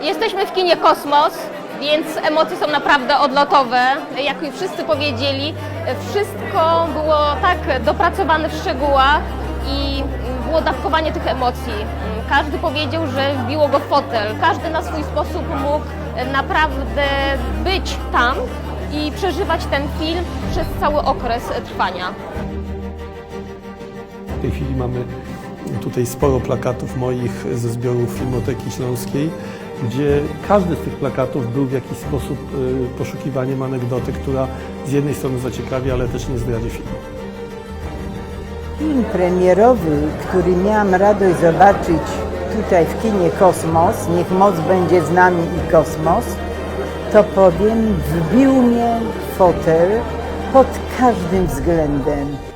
Jesteśmy w kinie Kosmos, więc emocje są naprawdę odlotowe. Jak już wszyscy powiedzieli, wszystko było tak dopracowane w szczegółach i było dawkowanie tych emocji. Każdy powiedział, że wbiło go w fotel. Każdy na swój sposób mógł naprawdę być tam i przeżywać ten film przez cały okres trwania. W tej chwili mamy tutaj sporo plakatów moich ze zbiorów Filmoteki Śląskiej, gdzie każdy z tych plakatów był w jakiś sposób y, poszukiwaniem anegdoty, która z jednej strony zaciekawi, ale też nie zdradzi filmu. Film premierowy, który miałam radość zobaczyć tutaj w kinie Kosmos, niech moc będzie z nami i kosmos, to powiem, wbił mnie fotel pod każdym względem.